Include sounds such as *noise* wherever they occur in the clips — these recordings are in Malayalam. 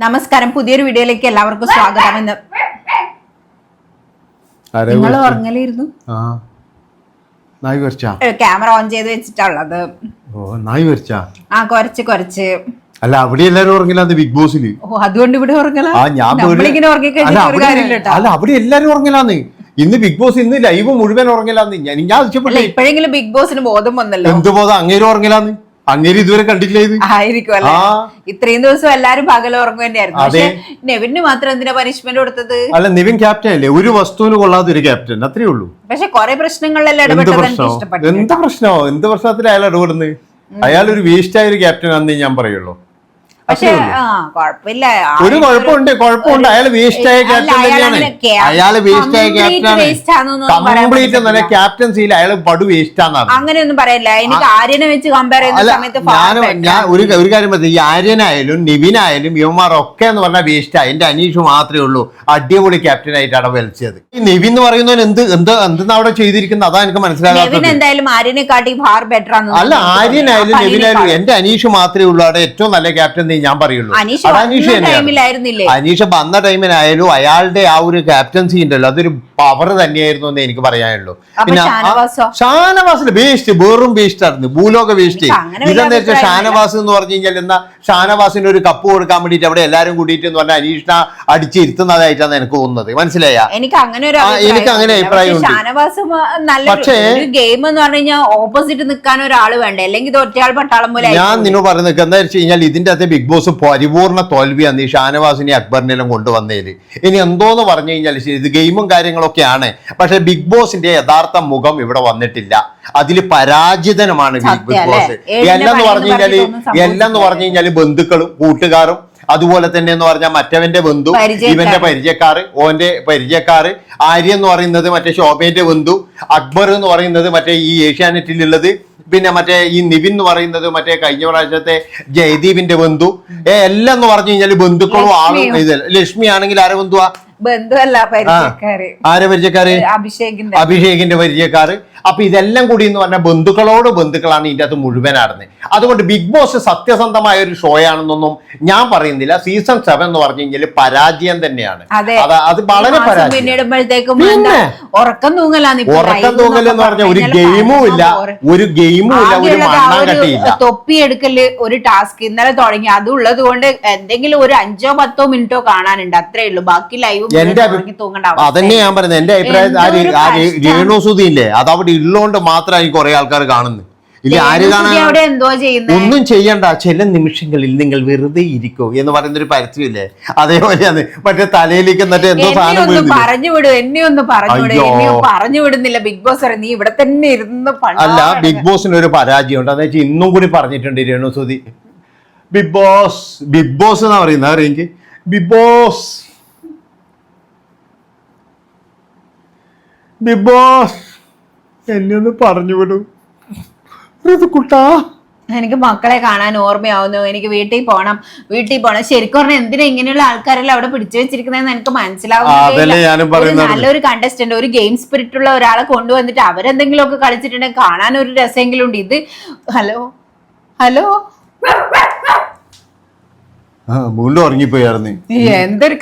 നമസ്കാരം. പുതിയൊരു വീഡിയോയിലേക്ക് എല്ലാവർക്കും സ്വാഗതം. എന്ന് നിങ്ങൾ ഉറങ്ങലായിരുന്നു ആ. നായ് വരച്ചാ ക്യാമറ ഓൺ ചെയ്ത് വെച്ചിട്ടുള്ളത്. ഓ നായ് വരച്ചാ ആ കുറച്ച് കുറച്ച് അല്ല അവിടെ എല്ലാരും ഉറങ്ങില്ല അത് ബിഗ് ബോസിൽ. ഓ അതുകൊണ്ട് ഇവിടെ ഉറങ്ങല? ആ ഞാൻ ഉറങ്ങി അല്ല, കഴിഞ്ഞിട്ട് ഒരു അവിടെ- അല്ല അവിടെ എല്ലാരും ഉറങ്ങില്ലാന്ന് ഇന്ന് ബിഗ് ബോസ് ഇന്ന് ലൈവ് മുഴുവൻ ഉറങ്ങില്ലാന്ന് ഞാൻ ഞാൻ ഇപ്പോഴെങ്കിലും ബിഗ് ബോസിന് ബോധം വന്നല്ലോ. എന്ത് ബോധം? അങ്ങേരും ഉറങ്ങില്ലാന്ന് അങ്ങേര് ഇതുവരെ കണ്ടില്ല ഇത്? ആയിരിക്കും അല്ലെ. ഇത്രയും ദിവസം എല്ലാരും പകൽ ഉറങ്ങുകയായിരുന്നു പക്ഷേ നെവിന് മാത്രം എന്തിനാ പനിഷ്മെന്റ് കൊടുത്തത്? അല്ല നിവിൻ ക്യാപ്റ്റൻ അല്ലേ? ഒരു വസ്തുവിന് കൊള്ളാതെ ഒരു ക്യാപ്റ്റൻ അത്രേ ഉള്ളൂ. പക്ഷെ കുറെ പ്രശ്നങ്ങളിലെല്ലാം എന്ത് ഇടപെട്ടത് എനിക്ക് പ്രശ്നമോ ഇഷ്ടപ്പെട്ടു എന്ത് പ്രശ്നമോ എന്ത് പ്രശ്നത്തിൽ അയാൾ ഇടപെടുന്നത്? അയാൾ ഒരു വേസ്റ്റ് ആയ ഒരു ക്യാപ്റ്റൻ ആണെന്നേ ഞാൻ പറയുള്ളൂ. പക്ഷെ ആ കുഴപ്പമില്ല. ഒരു കുഴപ്പമുണ്ട് കുഴപ്പമുണ്ട്. അയാൾ വേസ്റ്റ് ആയ ക്യാപ്റ്റൻ തന്നെയാണ്. അയാൾ വേസ്റ്റ് ആയ ക്യാപ്റ്റൻ കംപ്ലീറ്റ് തന്നെ ക്യാപ്റ്റൻസിയിൽ അയാൾ പടു വേസ്റ്റ് ആണെന്നാണ്. അങ്ങനെയൊന്നും പറയല്ല. എനിക്ക് ആര്യനെ വെച്ച് കമ്പയർ ചെയ്യുന്ന സമയത്ത് ഞാൻ ഞാൻ ഒരു ഒരു കാര്യം പറഞ്ഞു ഈ ആര്യനായാലും നിവിനായാലും യുവമാർ ഒക്കെ എന്ന് പറഞ്ഞാൽ വേസ്റ്റ് എന്റെ അനീഷ് മാത്രമേ ഉള്ളൂ. അടിപൊളി ക്യാപ്റ്റൻ ആയിട്ടാണ് വലിച്ചത്. ഈ നിവിൻ എന്ന് പറയുന്നവൻ എന്ത് എന്ത് എന്തെന്ന് അവിടെ ചെയ്തിരിക്കുന്നത്? അതാ എനിക്ക് മനസ്സിലാകാത്ത മനസ്സിലാകാത്തത് എന്തായാലും ആര്യനെ കാട്ടി ഫാർ ബെറ്റർ അല്ല ആര്യനായാലും നിവിനായാലും എന്റെ അനീഷ് മാത്രമേ ഉള്ളൂ. അവിടെ ഏറ്റവും നല്ല ക്യാപ്റ്റൻ ഞാൻ പറയുള്ളൂ. അനീഷ് വന്ന തന്നെയാണ്. ടൈമിലായിരുന്നില്ലേ? അനീഷ് വന്ന ടൈമിനായാലും അയാളുടെ ആ ഒരു ക്യാപ്റ്റൻസി ഉണ്ടല്ലോ അതൊരു പവർ തന്നെയായിരുന്നു എന്ന് എനിക്ക് പറയാനുള്ളൂ. പിന്നെ ഷാനവാസ്? വേസ്റ്റ് വെറും വേസ്റ്റ് ആയിരുന്നു. ഭൂലോക വേസ്റ്റ് ഇതെന്ന് വെച്ചാൽ ഷാനവാസ് എന്ന് പറഞ്ഞു കഴിഞ്ഞാൽ എന്നാ ഷാനവാസിന് ഒരു കപ്പ് കൊടുക്കാൻ വേണ്ടിയിട്ട് അവിടെ എല്ലാരും കൂടിയിട്ട് എന്ന് പറഞ്ഞാൽ അനീഷിനെ അടിച്ചിരുത്തുന്നതായിട്ടാണ് എനിക്ക് തോന്നുന്നത്. മനസ്സിലായ? എനിക്ക് അങ്ങനെ ഒരു എനിക്ക് അങ്ങനെ അഭിപ്രായം. പക്ഷേ ഗെയിം എന്ന് പറഞ്ഞു കഴിഞ്ഞാൽ ഓപ്പോസിറ്റ് നിൽക്കാൻ ഒരാൾ വേണ്ടേ? അല്ലെങ്കിൽ ഒറ്റയാൾ പട്ടാളം പോലെ ഞാൻ. നിന്നോട് പറഞ്ഞു എന്താ വെച്ച് കഴിഞ്ഞാൽ ഇതിന്റെ അകത്ത് ബിഗ് ബോസ് പരിപൂർണ തോൽവിയാണ് ഈ ഷാനവാസിനെ അക്ബറിനെല്ലാം കൊണ്ടുവന്നതിൽ ഇനി എന്തോന്ന് പറഞ്ഞു കഴിഞ്ഞാൽ ഇത് ഗെയിമും കാര്യങ്ങളൊക്കെയാണ് പക്ഷെ ബിഗ് ബോസിന്റെ യഥാർത്ഥ മുഖം ഇവിടെ വന്നിട്ടില്ല. അതിൽ പരാജിതനുമാണ് ബിഗ് ബിഗ് ബോസ്. എല്ലാം പറഞ്ഞു കഴിഞ്ഞാൽ എല്ലാം പറഞ്ഞു കഴിഞ്ഞാൽ ബന്ധുക്കളും കൂട്ടുകാരും അതുപോലെ തന്നെ എന്ന് പറഞ്ഞാൽ മറ്റവന്റെ ബന്ധു ഇവന്റെ പരിചയക്കാര് ഓന്റെ പരിചയക്കാര് ആര്യ എന്ന് പറയുന്നത് മറ്റേ ശോഭേന്റെ ബന്ധു അക്ബർ എന്ന് പറയുന്നത് മറ്റേ ഈ ഏഷ്യാനെറ്റിലുള്ളത് പിന്നെ മറ്റേ ഈ നിവിൻ എന്ന് പറയുന്നത് മറ്റേ കഴിഞ്ഞ പ്രാവശ്യത്തെ ജയദീപിന്റെ ബന്ധു. എല്ലാം എന്ന് പറഞ്ഞു കഴിഞ്ഞാൽ ബന്ധുക്കളും ആളും ഇത് ലക്ഷ്മി ആണെങ്കിൽ ആരെ ബന്ധുവാ? ബന്ധുവല്ല പരിചയക്കാര്. ആരെ പരിചയക്കാര്? അഭിഷേകിന്റെ. അഭിഷേകിന്റെ പരിചയക്കാര്. അപ്പൊ ഇതെല്ലാം കൂടി എന്ന് പറഞ്ഞാൽ ബന്ധുക്കളോട് ബന്ധുക്കളാണ് ഇതിന്റെ അകത്ത് മുഴുവൻ ആടുന്നത് അതുകൊണ്ട് ബിഗ് ബോസ് സത്യസന്ധമായ ഒരു ഷോ ആണെന്നൊന്നും ഞാൻ പറയുന്നില്ല. സീസൺ സെവൻ എന്ന് പറഞ്ഞു കഴിഞ്ഞാൽ പരാജയം തന്നെയാണ്. അത്. വളരെ പരാജയം. ഉറക്കം തൂങ്ങലാണ് ഉറക്കം തൂങ്ങൽ എന്ന് പറഞ്ഞ ഒരു ഗെയിമും ഇല്ല. ഒരു ഗെയിമും ഇല്ല ഒരു മണ്ണാങ്കട്ടിയില്ല തൊപ്പി എടുക്കൽ ഒരു ടാസ്ക് ഇന്നലെ തുടങ്ങി. അതുള്ളത് കൊണ്ട് എന്തെങ്കിലും ഒരു അഞ്ചോ പത്തോ മിനിറ്റോ കാണാനുണ്ട്. അത്രേ ഉള്ളൂ. ബാക്കി ലൈവ് എന്റെ അതന്നെ ഞാൻ പറയുന്നത് എന്റെ അഭിപ്രായത്തിൽ ആ രേണുസുതി ഇല്ലേ അത് അവിടെ ഉള്ളോണ്ട് മാത്രമായി കുറെ ആൾക്കാർ കാണുന്നത് ഇല്ല ആര് കാണാൻ ഒന്നും ചെയ്യണ്ട. ചില നിമിഷങ്ങളിൽ നിങ്ങൾ വെറുതെ ഇരിക്കൂ എന്ന് പറയുന്ന ഒരു പരസ്യമില്ലേ? അതേപോലെയാണ്. മറ്റേ തലയിലേക്ക് എന്നിട്ട് എന്തോ സാധനം പറഞ്ഞു വിടും എന്നെ ഒന്ന് പറഞ്ഞു വിടും. പറഞ്ഞു വിടുന്നില്ല. ബിഗ് ബോസ് നീ ഇവിടെ തന്നെ ഇരുന്ന് അല്ല ബിഗ് ബോസിന് ഒരു പരാജയം ഉണ്ട് അതെ ഇന്നും കൂടി പറഞ്ഞിട്ടുണ്ട് രേണുസുതി ബിഗ് ബോസ് ബിഗ് ബോസ് എന്നാ പറയുന്നത് അറിയെങ്കിൽ ബിഗ് ബോസ്. ബിഗ് ബോസ് എന്നെ ഒന്ന് പറഞ്ഞു വിടൂ. എനിക്ക് മക്കളെ കാണാൻ ഓർമ്മയാവുന്നു. എനിക്ക് വീട്ടിൽ പോണം. വീട്ടിൽ പോണം. ശരിക്കും പറഞ്ഞാൽ എന്തിനാ ഇങ്ങനെയുള്ള ആൾക്കാരെല്ലാം അവിടെ പിടിച്ചു വെച്ചിരിക്കുന്നതെന്ന് എനിക്ക് മനസ്സിലാവും. നല്ലൊരു കണ്ടസ്റ്റന്റ് ഒരു ഗെയിം സ്പിരിറ്റ് ഉള്ള ഒരാളെ കൊണ്ടുവന്നിട്ട് അവരെന്തെങ്കിലും ഒക്കെ കളിച്ചിട്ടുണ്ടെങ്കിൽ കാണാൻ ഒരു രസമെങ്കിലും ഉണ്ട്. ഇത് ഹലോ? ഹലോ? വീണ്ടും ഉറങ്ങിപ്പോയായിരുന്നു. എന്തൊരു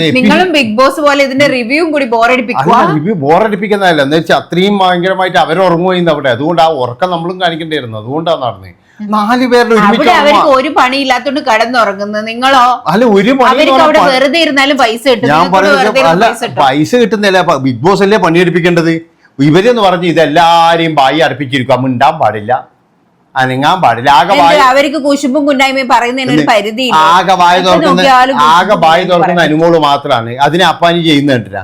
എപ്പി- നിങ്ങളും ബിഗ് ബോസ് പോലെ ഇതിന്റെ റിവ്യൂ കൂടി ബോറടിപ്പിക്കും റിവ്യൂ ബോറടിപ്പിക്കുന്നതല്ല എന്ന് വെച്ചാൽ അത്രയും ഭയങ്കരമായിട്ട് അവർ ഉറങ്ങുമായിരുന്നു അവിടെ. അതുകൊണ്ട് ആ ഉറക്കം നമ്മളും കാണിക്കേണ്ടിയിരുന്നു അതുകൊണ്ടാണ് നടന്നത് നാല് പേരുടെ അവിടെ അവർക്ക് ഒരു പണി ഇല്ലാത്തോണ്ട് കിടന്നുറങ്ങുന്നത് നിങ്ങളോ? അല്ല ഒരു അവിടെ വെറുതെ ഇരുന്നാലും പൈസ കിട്ടും. ഞാൻ പറയുന്നത് പൈസ കിട്ടുന്നില്ല. ബിഗ് ബോസ് അല്ലേ പണിയെടുപ്പിക്കേണ്ടത്? ഇവരെന്ന് പറഞ്ഞു ഇതെല്ലാരെയും ബായി അടുപ്പിച്ചിരിക്കുക മിണ്ടാൻ പാടില്ല. അനങ്ങാൻ പാടില്ല. ആകെ അവർക്ക് കുശുമ്പും കുന്നായ്മയും പറയുന്നതിന് ഒരു പരിധി ആകെ വായ തുറക്കുന്ന ആകെ വായ തുറക്കുന്ന അനുമോൾ മാത്രമാണ് അതിനെ അപ്പാനി ചെയ്യുന്ന കണ്ടില്ല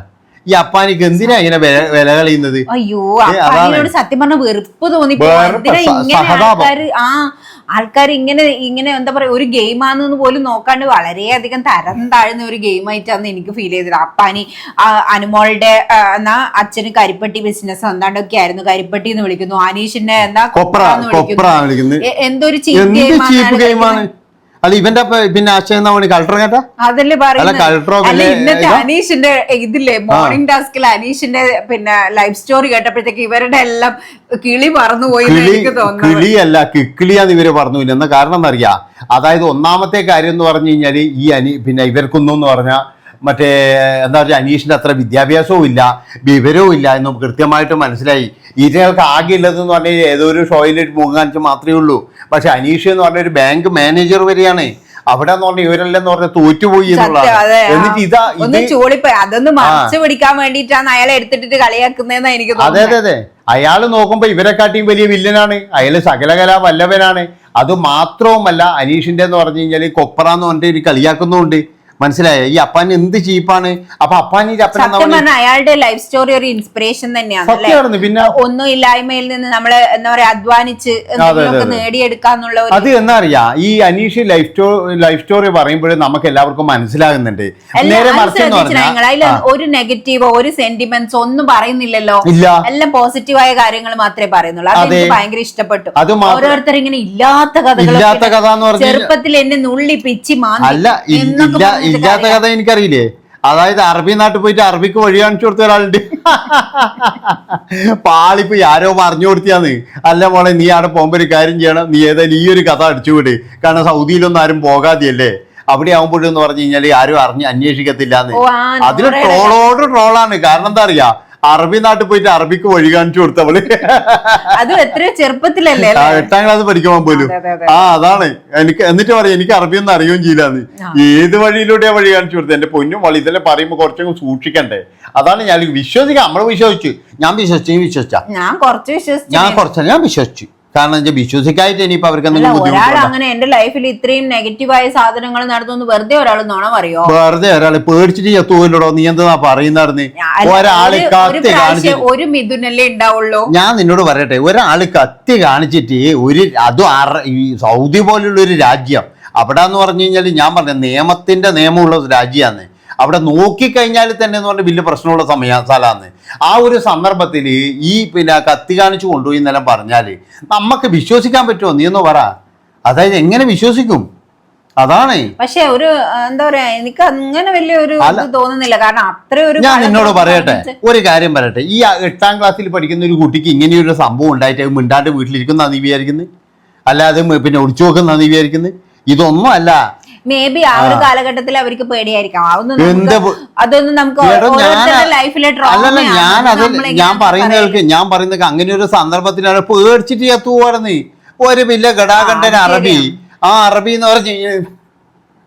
ഈ അപ്പാനിക്ക് എന്തിനാ ഇങ്ങനെ വില കളിയുന്നത്? അയ്യോ. അപ്പാനിനോട് സത്യം പറഞ്ഞ വെറുപ്പ് തോന്നി ആൾക്കാർ ഇങ്ങനെ ഇങ്ങനെ എന്താ പറയാ ഒരു ഗെയിമാണെന്ന് പോലും നോക്കാണ്ട് വളരെയധികം തരം താഴ്ന്ന ഒരു ഗെയിമായിട്ടാണ് എനിക്ക് ഫീൽ ചെയ്തത്. അപ്പാനി അനുമോളുടെ എന്നാ അച്ഛന് കരിപ്പട്ടി ബിസിനസ് എന്താണ്ടൊക്കെ ആയിരുന്നു. കരിപ്പട്ടി എന്ന് വിളിക്കുന്നു. അനീഷിന്റെ എന്താ കൊപ്ര കൊപ്ര വിളിക്കുന്നു. എന്തൊരു ചീപ്പ് എന്ത് ചീപ്പ് ഗെയിമാണ് അല്ല ഇവന്റെ പിന്നെ എന്നാ പണി കളക്ടർ കേട്ടാ? അതല്ലേ പറയുന്നത്. അനീഷിന്റെ ഇതില്ലേ മോർണിംഗ് ടാസ്കിൽ അനീഷിന്റെ പിന്നെ ലൈഫ് സ്റ്റോറി കേട്ടപ്പോഴത്തേക്ക് ഇവരുടെ എല്ലാം കിളി പറന്നു പോയി കിളിയല്ല കിക്കിളിയാന്ന് ഇവർ പറഞ്ഞു. എന്ന കാരണം എന്നറിയാ അതായത് ഒന്നാമത്തെ കാര്യം എന്ന് പറഞ്ഞു കഴിഞ്ഞാൽ ഈ അനി പിന്നെ ഇവർക്കൊന്നും എന്ന് പറഞ്ഞാൽ മറ്റേ എന്താ പറയുക അനീഷിന്റെ അത്ര വിദ്യാഭ്യാസവും ഇല്ല വിവരവും ഇല്ല എന്ന് കൃത്യമായിട്ട് മനസ്സിലായി. ഈറ്റകൾക്ക് ആകെ ഉള്ളതെന്ന് പറഞ്ഞാൽ ഏതോ ഒരു ഷോയിൽ മുഖം കാണിച്ച് മാത്രമേ ഉള്ളൂ. പക്ഷെ അനീഷ് എന്ന് പറഞ്ഞ ഒരു ബാങ്ക് മാനേജർ വരെയാണ്. അവിടെ എന്ന് പറഞ്ഞാൽ ഇവരെല്ലാം എന്ന് പറഞ്ഞാൽ തോറ്റുപോയി അതെ. എന്നുള്ളതാണ് എന്നിട്ട് ഇതാ ഒന്ന് ഇത് ചൂളിപ്പോയി അതൊന്ന് മറച്ചു പിടിക്കാൻ വേണ്ടിയിട്ടാണ് അയാളെ എടുത്തിട്ട് കളിയാക്കുന്നതെന്ന് എനിക്ക് അതെ അതെ അതെ. അയാൾ നോക്കുമ്പോ ഇവരെക്കാട്ടിയും വലിയ വില്ലനാണ്. അയാൾ സകലകല വല്ലവനാണ്. അത് മാത്രവുമല്ല അനീഷിന്റെ എന്ന് പറഞ്ഞു കഴിഞ്ഞാൽ കൊപ്പറ എന്ന് പറഞ്ഞിട്ട് കളിയാക്കുന്നുണ്ട് മനസ്സിലായോ? ഈ അപ്പാൻ എന്ത് ചീപ്പാണ്? അപ്പൊ അപ്പാൻ ഈ സത്യം അയാളുടെ ലൈഫ് സ്റ്റോറി ഒരു ഇൻസ്പിറേഷൻ തന്നെയാണ് പിന്നെ ഒന്നും ഇല്ലായ്മയിൽ നിന്ന് നമ്മൾ എന്താ പറയാ അധ്വാനിച്ച്. നേടിയെടുക്കാന്നുള്ള അത് എന്നറിയാ? ഈ Aneesh life story life story പറയുമ്പോഴും നമുക്ക് എല്ലാവർക്കും മനസ്സിലാകുന്നുണ്ട് നേരെ അതിൽ ഒരു നെഗറ്റീവോ ഒരു സെന്റിമെന്റ്സ് ഒന്നും പറയുന്നില്ലല്ലോ. എല്ലാം പോസിറ്റീവായ കാര്യങ്ങൾ മാത്രമേ പറയുന്നുള്ളൂ. അത് ഭയങ്കര ഇഷ്ടപ്പെട്ടു. ഓരോരുത്തർ ഇങ്ങനെ ഇല്ലാത്ത കഥകൾ കഥ ചെറുപ്പത്തിൽ എന്നെ നുള്ളി പിച്ചി മാന്തി എന്നൊക്കെ ഇല്ലാത്ത. കഥ എനിക്കറിയില്ലേ? അതായത് അറബി നാട്ടിൽ പോയിട്ട് അറബിക്ക് വഴി കാണിച്ചു കൊടുത്ത ഒരാളുണ്ട്. പാളിപ്പോ ആരോ പറഞ്ഞു കൊടുത്തിയാന്ന്. അല്ല മോളെ നീ അവിടെ പോകുമ്പോ ഒരു കാര്യം ചെയ്യണം. നീ ഏതായാലും ഈ ഒരു കഥ അടിച്ചുവിട്. കാരണം സൗദിയിലൊന്നും ആരും പോകാതെയല്ലേ? അവിടെ ആവുമ്പോഴെന്ന് പറഞ്ഞു കഴിഞ്ഞാൽ ആരും അറിഞ്ഞ് അന്വേഷിക്കത്തില്ലാന്ന്. ഓ, ആ, അതിന് ട്രോളോട് ട്രോളാണ്. കാരണം എന്താ അറിയാ? അറബി നാട്ടിൽ പോയിട്ട് അറബിക്ക് വഴി കാണിച്ചു കൊടുത്തവൾ അതും എത്ര ചെറുപ്പത്തിലല്ലേ എട്ടാം ക്ലാസ് പഠിക്കാൻ പോലും. ആ അതാണ്. എനിക്ക് എന്നിട്ട് പറയാം എനിക്ക് അറബി ഒന്നും അറിയുകയും ചെയ്യില്ലാന്ന്. ഏത് വഴിയിലൂടെയാ വഴി കാണിച്ചു കൊടുത്തത്? എന്റെ പൊന്നും വളി ഇതെല്ലാം പറയുമ്പോ കുറച്ചൊക്കെ സൂക്ഷിക്കണ്ടേ? അതാണ് ഞാൻ വിശ്വസിക്കാം നമ്മൾ വിശ്വസിച്ചു. ഞാൻ വിശ്വസിച്ചു വിശ്വസിച്ച? ഞാൻ കുറച്ച് വിശ്വസിച്ചു. ഞാൻ കുറച്ച് ഞാൻ വിശ്വസിച്ചു. കാരണം എന്താ വിശ്വസിക്കായിട്ട് ഇനിയിപ്പോ അവർക്ക് എന്തെങ്കിലും ഒരാൾ അങ്ങനെ എന്റെ ലൈഫിൽ ഇത്രയും നെഗറ്റീവായ സാധനങ്ങൾ നടത്തുന്നു വെറുതെ ഒരാൾ നോണം പറയോ വെറുതെ ഒരാൾ പേടിച്ചിട്ട് ചത്തുപോയില്ലടോ നീ എന്താ പറയുന്നറിന് അല്ല, ഒരാൾ ഒരു- ഒരു കത്തി ഒരു മിഥുനല്ലേ ഉണ്ടാവുള്ളൂ. ഞാൻ നിന്നോട് പറയട്ടെ ഒരാൾ കത്തി കാണിച്ചിട്ട് ഒരു അതും ഈ സൗദി പോലുള്ള ഒരു രാജ്യം അവിടെ എന്ന് പറഞ്ഞു കഴിഞ്ഞാൽ ഞാൻ പറഞ്ഞ നിയമത്തിന്റെ നിയമമുള്ള രാജ്യമാണ്. അവിടെ നോക്കിക്കഴിഞ്ഞാൽ തന്നെ എന്ന് പറഞ്ഞ വലിയ പ്രശ്നമുള്ള സമയ സ്ഥലമാണ് ആ ഒരു സന്ദർഭത്തിൽ ഈ പിന്നെ കത്തി കാണിച്ചു കൊണ്ടുപോയി എന്നെല്ലാം പറഞ്ഞാൽ നമുക്ക് വിശ്വസിക്കാൻ പറ്റുമോ നീ എന്ന് പറ. അതായത് എങ്ങനെ വിശ്വസിക്കും? അതാണ്. പക്ഷെ ഒരു എന്താ പറയാ എനിക്ക് അങ്ങനെ വലിയ ഒരു തോന്നുന്നില്ല. കാരണം അത്ര ഒരു ഞാൻ എന്നോട് നിന്നോട് പറയട്ടെ. ഒരു കാര്യം പറയട്ടെ. ഈ എട്ടാം ക്ലാസ്സിൽ പഠിക്കുന്ന ഒരു കുട്ടിക്ക് ഇങ്ങനെയൊരു സംഭവം ഉണ്ടായിട്ട് മിണ്ടാണ്ട് വീട്ടിലിരിക്കുന്ന നീ വിചാരിക്കുന്നത് അല്ലാതെ പിന്നെ ഒളിച്ചു നോക്കുന്ന നീ വിചാരിക്കുന്നത് ഇതൊന്നും അല്ല. മേ ബി ആ ഒരു കാലഘട്ടത്തിൽ അവർക്ക് പേടിയായിരിക്കാം. അതൊന്നും അതൊന്നും നമുക്ക് ലൈഫിലെ ഞാൻ അത് ഞാൻ പറയുന്നവർക്ക് ഞാൻ പറയുന്ന അങ്ങനെ ഒരു സന്ദർഭത്തിലാണ് പേടിച്ചിട്ട് ചത്തു പോവാണെന്ന് ഒരു വലിയ ഗടാകണ്ഠൻ അറബി. ആ അറബി എന്ന് പറഞ്ഞു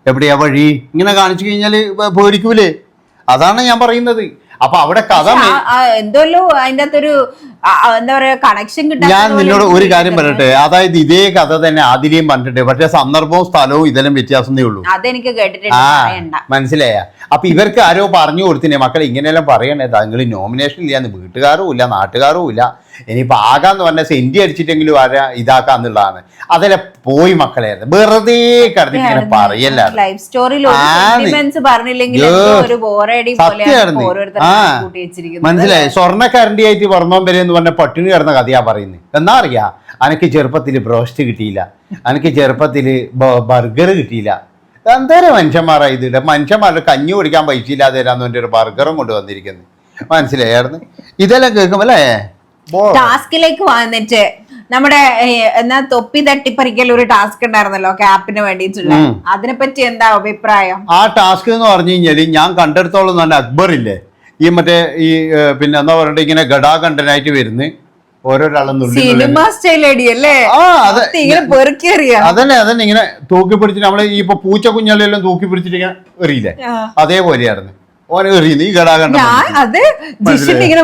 എവിടെയാ വഴി? ഇങ്ങനെ കാണിച്ചു കഴിഞ്ഞാൽ പേടിക്കൂലേ? അതാണ് ഞാൻ പറയുന്നത്. അപ്പൊ അവിടെ കഥ എന്തോ എന്തോല്ലോ അതിന്റെ അകത്തൊരു എന്താ പറയാ കണക്ഷൻ കിട്ടാൻ ഞാൻ നിന്നോട് ഒരു കാര്യം പറയട്ടെ? അതായത് ഇതേ കഥ തന്നെ ആദ്യം പറഞ്ഞിട്ട് പക്ഷെ സന്ദർഭവും സ്ഥലവും ഇതെല്ലാം വ്യത്യാസമേ ഉള്ളൂ. അതെനിക്ക് കേട്ടിട്ടുണ്ട്. മനസ്സിലായ? അപ്പൊ ഇവർക്ക് ആരോ പറഞ്ഞു കൊടുത്തിനെ മക്കൾ ഇങ്ങനെയെല്ലാം പറയണേ നിങ്ങൾ നോമിനേഷൻ ഇല്ല വീട്ടുകാരും ഇല്ല നാട്ടുകാരും ഇല്ല. ഇനിയിപ്പോ ആകാന്ന് പറഞ്ഞ സെന്റി അടിച്ചിട്ടെങ്കിലും ആരാ ഇതാക്കാന്നുള്ളതാണ്. അതെല്ലാം പോയി മക്കളെ വെറുതെ കിടന്നിട്ട് ഇങ്ങനെ പറയല്ല ലൈഫ് സ്റ്റോറിയിൽ മനസ്സിലായി സ്വർണക്കാരന്റെ ആയിട്ട് പറഞ്ഞോ വരെ എന്ന് പറഞ്ഞ പട്ടിണി കിടന്ന കഥയാ പറയുന്നത് എന്നാ അറിയാ? അനക്ക് ചെറുപ്പത്തിൽ ബ്രോസ്റ്റ് കിട്ടിയില്ല. അനക്ക് ചെറുപ്പത്തിൽ ബർഗർ കിട്ടിയില്ല. എന്തേരം മനുഷ്യന്മാരാ ഇത്? മനുഷ്യന്മാരുടെ കഞ്ഞി കുടിക്കാൻ പൈസ ഇല്ലാതെ തരാന്ന് പറഞ്ഞ ഒരു ബർഗറും കൊണ്ട് വന്നിരിക്കുന്നത് മനസ്സിലായിരുന്നു ഇതെല്ലാം കേൾക്കുമ്പോ അല്ലേ? ടാസ്കിലേക്ക് വന്നിട്ട് നമ്മുടെ എന്നാ തൊപ്പി തട്ടിപ്പറിക്കൽ ഒരു ടാസ്ക് ഉണ്ടായിരുന്നല്ലോ ക്യാപ്പിന് വേണ്ടിയിട്ടുള്ള. അതിനെ അതിനെപ്പറ്റി എന്താ അഭിപ്രായം? ആ ടാസ്ക് എന്ന് പറഞ്ഞു കഴിഞ്ഞാൽ ഞാൻ കണ്ടെടുത്തോളം തന്നെ അക്ബർ ഇല്ലേ ഈ മറ്റേ ഈ പിന്നെ എന്താ പറയണ്ടേ ഇങ്ങനെ ഗഡാകണ്ഠനായിട്ട് വരുന്നു ഓരോരാളും നുള്ളി നുള്ളി സിനിമ സ്റ്റൈൽ അല്ലേ ഇങ്ങനെ പെറുക്കേറിയ അതന്നെ അതന്നെ ഇങ്ങനെ തൂക്കി പിടിച്ചിട്ട് നമ്മൾ ഈ ഇപ്പൊ പൂച്ച കുഞ്ഞാലെല്ലാം തൂക്കി പിടിച്ചിട്ട് ഇങ്ങനെ എറിയില്ലേ? അതേപോലെയായിരുന്നു. ഓനെ എറിയുന്നു ഈ ഘടാകണ്ഠം അത്. ഇങ്ങനെ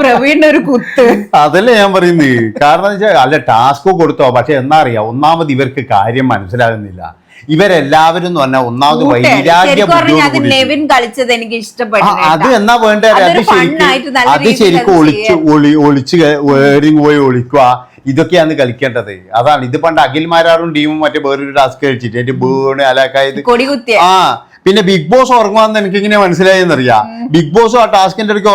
പ്രവീണിന്റെ ഒരു കുത്ത്. അതല്ലേ ഞാൻ പറയുന്നത് കാരണം വെച്ചാൽ അല്ല ടാസ്ക് കൊടുത്തോ പക്ഷെ എന്നാ അറിയാം ഒന്നാമത് ഇവർക്ക് കാര്യം മനസ്സിലാകുന്നില്ല. ഇവരെല്ലാവരും എന്ന് പറഞ്ഞാൽ ഒന്നാമത് വൈരാഗ്യ കളിച്ചത് എനിക്ക് ഇഷ്ടപ്പെട്ടു അത് എന്നാ വേണ്ട അത് ശരിക്കും അത് ശരിക്കും ഒളിച്ച് ഒളി ഒളിച്ച് വേറിങ് പോയി ഒളിക്കുക. ഇതൊക്കെയാണ് കളിക്കേണ്ടത്. അതാണ്. ഇത് പണ്ട് അഖിൽമാരാറും ടീമും മറ്റേ വേറൊരു ടാസ്ക് കളിച്ചിട്ട് എന്റെ ബേണ് അലാക്കായത്. ആ പിന്നെ ബിഗ് ബോസ് ഉറങ്ങുവാന്ന് എനിക്ക് ഇങ്ങനെ മനസ്സിലായെന്ന് അറിയാം ബിഗ് ബോസ് ആ ടാസ്കിന്റെ ഇടയ്ക്ക്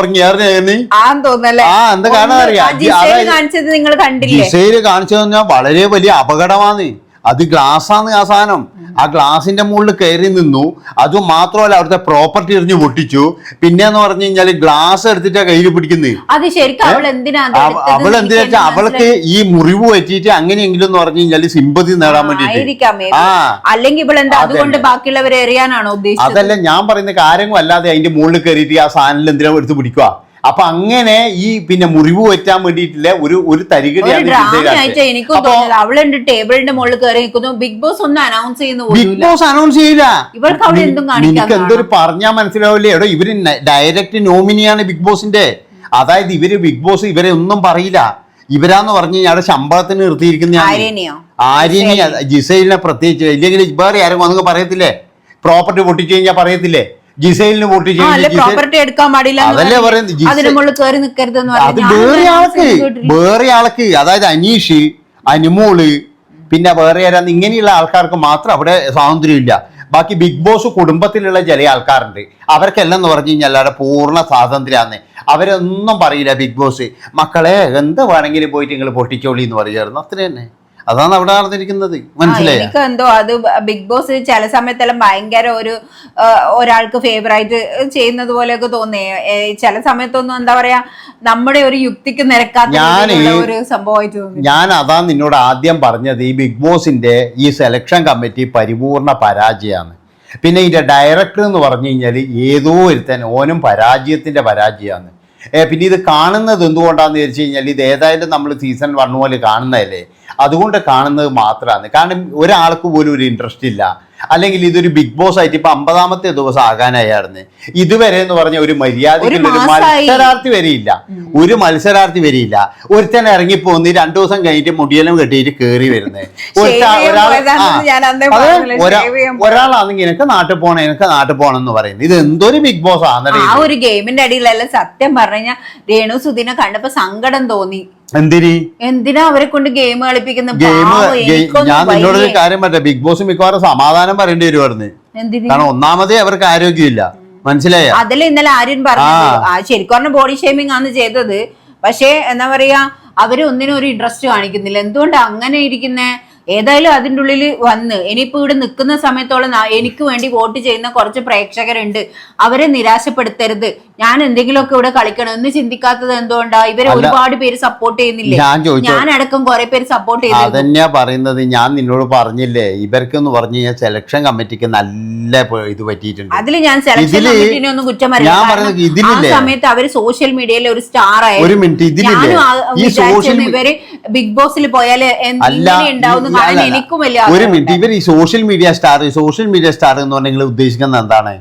ആന്ന് തോന്നല്ലേ ആ, എന്താ കാണാൻ അറിയാം. ആ കാണിച്ചത് നിങ്ങൾ കണ്ടില്ലേ? ജിസയിൽ കാണിച്ചു വളരെ വലിയ അപകടമാണ് അത് ഗ്ലാസ്സാണ് ആ സാധനം. ആ ഗ്ലാസിന്റെ മുകളിൽ കയറി നിന്നു. അത് മാത്രമല്ല അവിടുത്തെ പ്രോപ്പർട്ടി എറിഞ്ഞ് പൊട്ടിച്ചു. പിന്നെന്ന് പറഞ്ഞു കഴിഞ്ഞാൽ ഗ്ലാസ് എടുത്തിട്ടാ കയ്യിൽ പിടിക്കുന്നത് അത് ശരിക്കും അവൾ എന്തിനാ അവൾ എന്ന് എന്തിനാ വെച്ചാൽ അവൾക്ക് ഈ മുറിവ് പറ്റിയിട്ട് അങ്ങനെയെങ്കിലും എന്ന് പറഞ്ഞു കഴിഞ്ഞാൽ സിമ്പതി നേടാൻ വേണ്ടിട്ട്. ആ. അല്ലെങ്കിൽ ഇവൾ എന്താ അതുകൊണ്ട് ബാക്കിയുള്ളവരെ എറിയാനാണോ ഉദ്ദേശിച്ചത്? അതല്ല ഞാൻ പറയുന്ന കാര്യങ്ങളല്ലാതെ അതിന്റെ മുകളിൽ കയറിയിട്ട് ആ സാധനം എന്തിനാ എടുത്ത് പിടിക്കുക അപ്പൊ അങ്ങനെ ഈ പിന്നെ മുറിവ് പറ്റാൻ വേണ്ടിയിട്ടില്ല ഒരു ഒരു തരികടിയാണ്. എനിക്കും ടേബിളിന്റെ മുകളിൽ കയറി നിൽക്കുന്നു. ബിഗ് ബോസ് ഒന്നും അനൗൺസ് ചെയ്യുന്നു ബിഗ് ബോസ് അനൗൺസ് ചെയ്യില്ല. ഇവർക്ക് അവിടെ എന്തും കാണിക്കാൻ എന്തൊരു പറഞ്ഞാൽ മനസ്സിലാവില്ലേ? എടോ ഇവർ ഡയറക്റ്റ് നോമിനിയാണ് ബിഗ് ബോസിന്റെ. അതായത് ഇവർ ബിഗ് ബോസ് ഇവരെ ഒന്നും പറയില്ല. ഇവരാന്ന് പറഞ്ഞു കഴിഞ്ഞാൽ അവിടെ ശമ്പളത്തിന് നിർത്തിയിരിക്കുന്ന ആര്യനെ ജിസൈലിനെ. പ്രത്യേകിച്ച്. ഇല്ലെങ്കിൽ വേറെ ആരും വന്നു പറയത്തില്ലേ? പ്രോപ്പർട്ടി പൊട്ടിച്ചു കഴിഞ്ഞാൽ പറയത്തില്ലേ? ജിസൈലിന് വോട്ട് ജിസൈൽ പ്രോപ്പർട്ടി എടുക്കാൻ പാടില്ല എന്ന് അതല്ലേ പറഞ്ഞ് പറയുന്നത്, ജിസ- അതിന് മുകളിൽ കയറി നിൽക്കരുതെന്ന് അത് വേറെ ആൾക്ക് വേറെ ആൾക്ക് അതായത് അനീഷ് അനുമോൾ പിന്നെ വേറെ ആരാന്ന് ഇങ്ങനെയുള്ള ആൾക്കാർക്ക് മാത്രം അവിടെ സ്വാതന്ത്ര്യമില്ല. ബാക്കി ബിഗ് ബോസ് കുടുംബത്തിലുള്ള ചില ആൾക്കാരുണ്ട്. അവർക്കെല്ലാം എന്ന് പറഞ്ഞു കഴിഞ്ഞാൽ അവിടെ പൂർണ സ്വാതന്ത്ര്യമാണ്. അവരൊന്നും പറയില്ല ബിഗ് ബോസ്. മക്കളെ എന്ത് വേണമെങ്കിലും പോയിട്ട് നിങ്ങൾ പൊട്ടിച്ചോളി എന്ന് പറയുമായിരുന്നു അത്ര തന്നെ അതാണ് അവിടെ നടന്നിരിക്കുന്നത്. മനസ്സിലായി? എനിക്ക് എന്തോ അത് ബിഗ് ബോസ് ചില സമയത്തെല്ലാം ഭയങ്കര ഒരു ഒരാൾക്ക് ഫേവറായിട്ട് ചെയ്യുന്നത് പോലെയൊക്കെ തോന്നേ. ഏ, ചില സമയത്തൊന്നും എന്താ പറയാ നമ്മുടെ ഒരു യുക്തിക്ക് നിരക്കാത്ത ഒരു സംഭവമായിട്ട് തോന്നി. ഞാൻ അതാ നിന്നോട് ആദ്യം പറഞ്ഞത് ഈ ബിഗ് ബോസിന്റെ ഈ സെലക്ഷൻ കമ്മിറ്റി പരിപൂർണ പരാജയമാണ് പിന്നെ ഇതിന്റെ ഡയറക്ടർ എന്ന് പറഞ്ഞു കഴിഞ്ഞാൽ ഏതോ ഒരുത്തൻ ഓനും പരാജയത്തിന്റെ പരാജയമാണ്. പിന്നെ ഇത് കാണുന്നത് എന്തുകൊണ്ടാന്ന് ചോദിച്ചു കഴിഞ്ഞാൽ ഇത് ഏതായാലും നമ്മൾ സീസൺ വൺ പോലെ കാണുന്നതല്ലേ? അതുകൊണ്ട് കാണുന്നത് മാത്രമാണ് കാരണം ഒരാൾക്ക് പോലും ഒരു ഇൻട്രസ്റ്റ് ഇല്ല. അല്ലെങ്കിൽ ഇതൊരു ബിഗ് ബോസ് ആയിട്ട് ഇപ്പൊ അമ്പതാമത്തെ ദിവസം ആകാനായിരുന്നു ഇതുവരെ എന്ന് പറഞ്ഞ ഒരു മര്യാദയ്ക്കുള്ള ഒരു. മത്സരാർത്ഥി വരെയില്ല. ഒരു മത്സരാർത്ഥി വരെയില്ല. ഒരുത്തൻ ഇറങ്ങിപ്പോന്ന് രണ്ടു ദിവസം കഴിഞ്ഞിട്ട് മുടിയെല്ലാം കെട്ടിയിട്ട് കേറി വരുന്നത് *laughs* ഒരാളാണെങ്കിൽ എനിക്ക് നാട്ടിൽ പോകണം എനിക്ക് നാട്ടിൽ പോകണം എന്ന് പറയുന്നത് ഇത് എന്തൊരു ബിഗ് ബോസ് ആണ് ആ ഒരു ഗെയിമിന്റെ അടിയിലല്ല സത്യം പറഞ്ഞു കഴിഞ്ഞാൽ രേണു സുധീനെ കണ്ടപ്പോ സങ്കടം തോന്നി. എന്തിരി? എന്തിനാ അവരെ കൊണ്ട് ഗെയിം കളിപ്പിക്കുന്ന? ഗെയിം ഞാൻ നിന്നോട് ഒരു കാര്യം പറ്റേ ബിഗ് ബോസ് മിക്കവാറും സമാധാനം പറയേണ്ടി വരുമായിരുന്നു എന്തിന്? കാരണം ഒന്നാമതേ അവർക്ക് ആരോഗ്യമില്ല. മനസ്സിലായ? അതിൽ ഇന്നലെ ആര്യൻ പറഞ്ഞു ശരിക്കും പറഞ്ഞ ബോഡി ഷേമിംഗ് ആണ് ചെയ്തത്. പക്ഷേ എന്താ പറയാ അവർ ഒന്നിനും ഒരു ഇൻട്രസ്റ്റ് കാണിക്കുന്നില്ല. എന്തുകൊണ്ട് അങ്ങനെ ഇരിക്കുന്നേ? ഏതായാലും അതിന്റെ ഉള്ളിൽ വന്ന് ഇനിയിപ്പോ ഇവിടെ നിൽക്കുന്ന സമയത്തോളം എനിക്ക് വേണ്ടി വോട്ട് ചെയ്യുന്ന കുറച്ച് പ്രേക്ഷകരുണ്ട്. അവരെ നിരാശപ്പെടുത്തരുത്. ഞാൻ എന്തെങ്കിലുമൊക്കെ ഇവിടെ കളിക്കണം. എന്ന് ചിന്തിക്കാത്തത് എന്തുകൊണ്ടാ? ഇവരെ ഒരുപാട് പേര് സപ്പോർട്ട് ചെയ്യുന്നില്ലേ? ഞാൻ അടക്കം ഞാനടക്കം കുറെ പേര് സപ്പോർട്ട് ചെയ്തു അതന്നെയാ പറയുന്നത്. ഞാൻ നിന്നോട് പറഞ്ഞില്ലേ ഇവർക്കെന്ന് പറഞ്ഞു കഴിഞ്ഞാൽ സെലക്ഷൻ കമ്മിറ്റിക്ക് നല്ല ഇത് പറ്റിയിട്ടുണ്ട്. അതിൽ ഞാൻ സെലക്ഷൻ കമ്മിറ്റിനെ ഒന്നും കുറ്റം. പറയുന്നത് ആ സമയത്ത് അവർ സോഷ്യൽ മീഡിയയിലെ ഒരു സ്റ്റാർ ഒരു മിനിറ്റ് ഇതിലില്ലേ? ഈ സോഷ്യൽ ഇവർ ബിഗ് ബോസിൽ പോയാൽ ഒരു മിനിറ്റ് ഇവർ ഈ social media star social media star എന്ന് പറഞ്ഞാൽ ഉദ്ദേശിക്കുന്നത് എന്താണ്?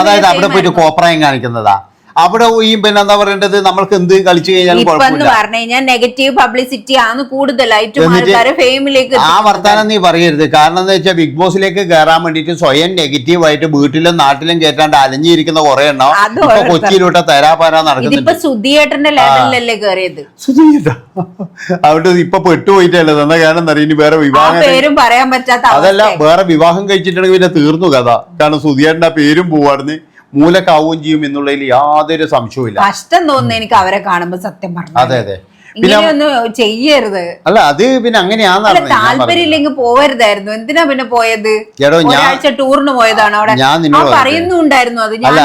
അതായത് അവിടെ പോയിട്ട് കോപ്രായം കാണിക്കുന്നതാ. അവിടെ ഈ പിന്നെ എന്താ പറയേണ്ടത്? നമ്മൾക്ക് എന്ത് കളിച്ചു കഴിഞ്ഞാൽ നെഗറ്റീവ് പബ്ലിസിറ്റി ആണ് കൂടുതലായിട്ടും ഫെയിമിലേക്ക് ആ വർത്താനം നീ പറയരുത്. കാരണം എന്താ വെച്ചാൽ ബിഗ് ബോസിലേക്ക് കയറാൻ വേണ്ടിയിട്ട് സ്വയം നെഗറ്റീവ് ആയിട്ട് വീട്ടിലും നാട്ടിലും കേട്ടാണ്ട് അലഞ്ഞിരിക്കുന്ന കുറെ എണ്ണം. കൊച്ചിയിലോട്ട് തരാപാരാ നടക്കുന്നുണ്ട്. സുധിയേട്ടന്റെ ലെവലിലല്ലേ കയറിയത് സുധിയേട്ട. അവിടെ ഇപ്പൊ പെട്ടുപോയിട്ടല്ലേ? എന്താ കാരണം അറിയാം, ഇനി വേറെ വിവാഹം പേരും പറയാൻ പറ്റാത്ത അതല്ല വേറെ വിവാഹം കഴിച്ചിട്ടുണ്ടെങ്കിൽ പിന്നെ തീർന്നു കഥ. കാരണം സുധിയേട്ടന്റെ പേരും പോവാർന്ന് മൂലക്കാവുകയും ചെയ്യും എന്നുള്ളതിൽ യാതൊരു സംശയവും കഷ്ടം തോന്നുന്നു എനിക്ക് അവരെ കാണുമ്പോൾ സത്യം പറഞ്ഞു അതെ അതെ. ഇങ്ങനെയൊന്നും ചെയ്യരുത്. അല്ല അത് പിന്നെ അങ്ങനെയാന്ന് അല്ല പറഞ്ഞത് ഞാൻ താല്പര്യം ഇല്ലെങ്കിൽ പോവരുതായിരുന്നു. എന്തിനാ പിന്നെ പോയത്? ഒരാഴ്ച ടൂറിന് പോയതാണ് അവിടെ. ഞാൻ പറയുന്നുണ്ടായിരുന്നു അത് അല്ല